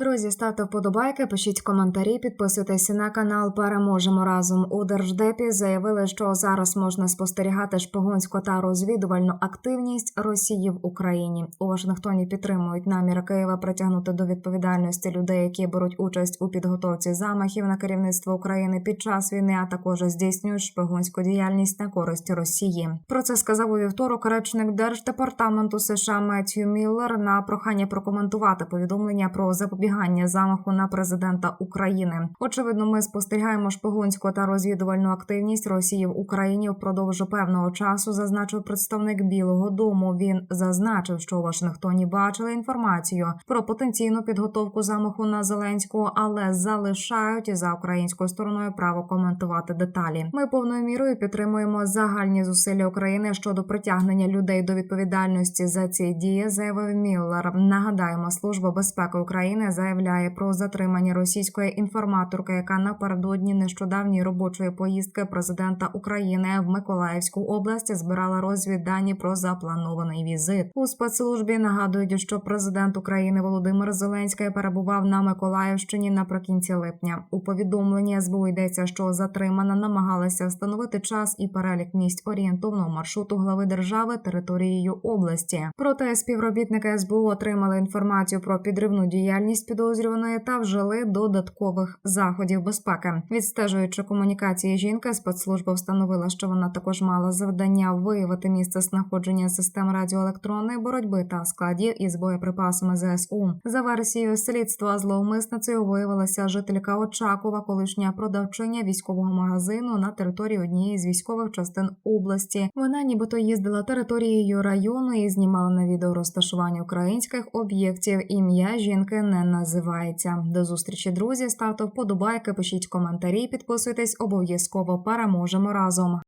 Друзі, ставте вподобайки, пишіть коментарі, підписуйтесь на канал. Переможемо разом у держдепі. Заявили, що зараз можна спостерігати шпигунську та розвідувальну активність Росії в Україні. У Вашингтоні підтримують намір Києва притягнути до відповідальності людей, які беруть участь у підготовці замахів на керівництво України під час війни, а також здійснюють шпигунську діяльність на користь Росії. Про це сказав у вівторок речник держдепартаменту США Меттью Міллер на прохання прокоментувати повідомлення про запобігання замаху на президента України. Очевидно, ми спостерігаємо шпигунську та розвідувальну активність Росії в Україні впродовж певного часу. Зазначив представник Білого Дому. Він зазначив, що у Вашингтоні бачили інформацію про потенційну підготовку замаху на Зеленського, але залишають за українською стороною право коментувати деталі. Ми повною мірою підтримуємо загальні зусилля України щодо притягнення людей до відповідальності за ці дії, заявив Міллер. Нагадаємо, служба безпеки України заявляє про затримання російської інформаторки, яка напередодні нещодавньої робочої поїздки президента України в Миколаївську область збирала розвіддані про запланований візит. У спецслужбі нагадують, що президент України Володимир Зеленський перебував на Миколаївщині наприкінці липня. У повідомленні СБУ йдеться, що затримана намагалася встановити час і перелік місць орієнтовного маршруту глави держави територією області. Проте співробітники СБУ отримали інформацію про підривну діяльність підозрюваної та вжили додаткових заходів безпеки. Відстежуючи комунікації жінки, спецслужба встановила, що вона також мала завдання виявити місце знаходження систем радіоелектронної боротьби та складів із боєприпасами ЗСУ. За версією слідства зловмисницею виявилася жителька Очакова, колишня продавчиня військового магазину на території однієї з військових частин області. Вона нібито їздила територією району і знімала на відео розташування українських об'єктів. Ім'я жінки не називається. До зустрічі, друзі. Ставте вподобайки, пишіть коментарі, підписуйтесь обов'язково. Переможемо разом.